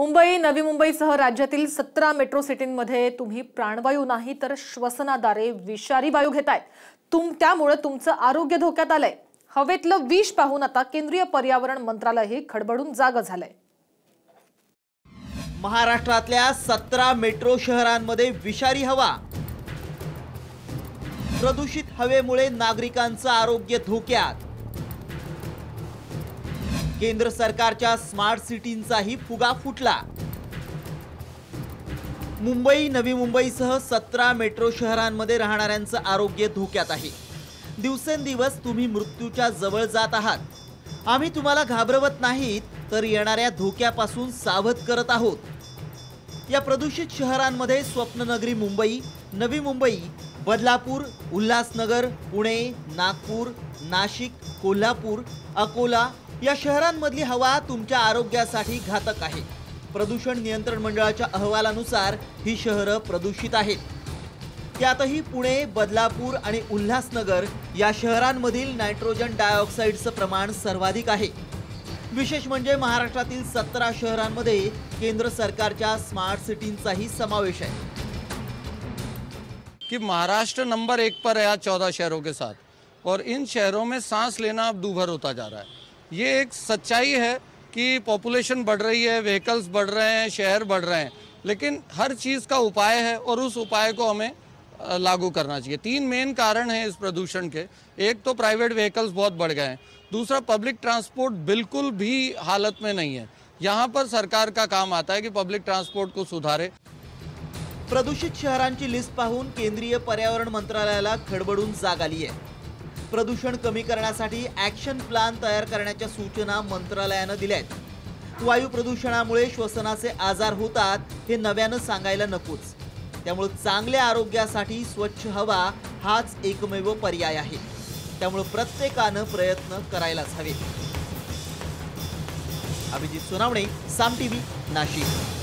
मुंबई नवी मुंबईसह राज्यातील सतरा मेट्रो सिटींमध्ये तुम्ही प्राणवायू नाही तर श्वसनाद्वारे विषारी वायू घेताय तुम त्यामुळे तुमचं आरोग्य धोक्यात आलंय. हवेतलं विष पाहून आता केंद्रीय पर्यावरण मंत्रालयही खडबडून जाग झालंय. महाराष्ट्रातल्या सतरा मेट्रो शहरांमध्ये विषारी हवा. प्रदूषित हवेमुळे नागरिकांचं आरोग्य धोक्यात. केंद्र सरकारच्या स्मार्ट सिटींचाही फुगा फुटला. मुंबई नवी मुंबईसह सतरा मेट्रो शहरांमध्ये राहणाऱ्यांचं आरोग्य धोक्यात आहे. दिवसेंदिवस तुम्ही मृत्यूच्या जवळ जात आहात. आम्ही तुम्हाला घाबरवत नाहीत तर येणाऱ्या धोक्यापासून सावध करत आहोत. या प्रदूषित शहरांमध्ये स्वप्ननगरी मुंबई नवी मुंबई बदलापूर उल्हासनगर पुणे नागपूर नाशिक कोल्हापूर अकोला या शहरांमधली हवा तुमच्या आरोग्यासाठी घातक आहे. प्रदूषण नियंत्रण मंडळाच्या अहवालानुसार ही शहरं प्रदूषित आहेत. त्यातही पुणे बदलापूर आणि उल्हासनगर या शहरांमधील नायट्रोजन डायऑक्साईडचं प्रमाण सर्वाधिक आहे. विशेष म्हणजे महाराष्ट्रातील सतरा शहरांमध्ये केंद्र सरकारच्या स्मार्ट सिटींचाही समावेश आहे. कि महाराष्ट्र नंबर एक पर है आज चौदह शहरों के साथ. और इन शहरों में सांस लेना अब दूभर होता जा रहा है. ये एक सच्चाई है कि पॉपुलेशन बढ़ रही है व्हीकल्स बढ़ रहे हैं, शहर बढ़ रहे हैं। लेकिन हर चीज़ का उपाय है और उस उपाय को हमें लागू करना चाहिए। तीन मेन कारण हैं इस प्रदूषण के। एक तो प्राइवेट व्हीकल्स बहुत बढ़ गए हैं। दूसरा पब्लिक ट्रांसपोर्ट बिल्कुल भी हालत में नहीं है। यहाँ पर सरकार का काम आता है कि पब्लिक ट्रांसपोर्ट को सुधारे। प्रदूषित शहरांची लिस्ट पाहून केंद्रीय पर्यावरण मंत्रालयाला खडबडून जाग आली आहे. प्रदूषण कमी करण्यासाठी ॲक्शन प्लान तयार करण्याच्या सूचना मंत्रालयानं दिल्या आहेत वायू प्रदूषणामुळे श्वसनाचे आजार होतात हे नव्यानं सांगायला नकोच. त्यामुळे चांगल्या आरोग्यासाठी स्वच्छ हवा हाच एकमेव पर्याय आहे. त्यामुळे प्रत्येकानं प्रयत्न करायलाच हवे. अभिजित सोनावणे साम टीव्ही नाशिक.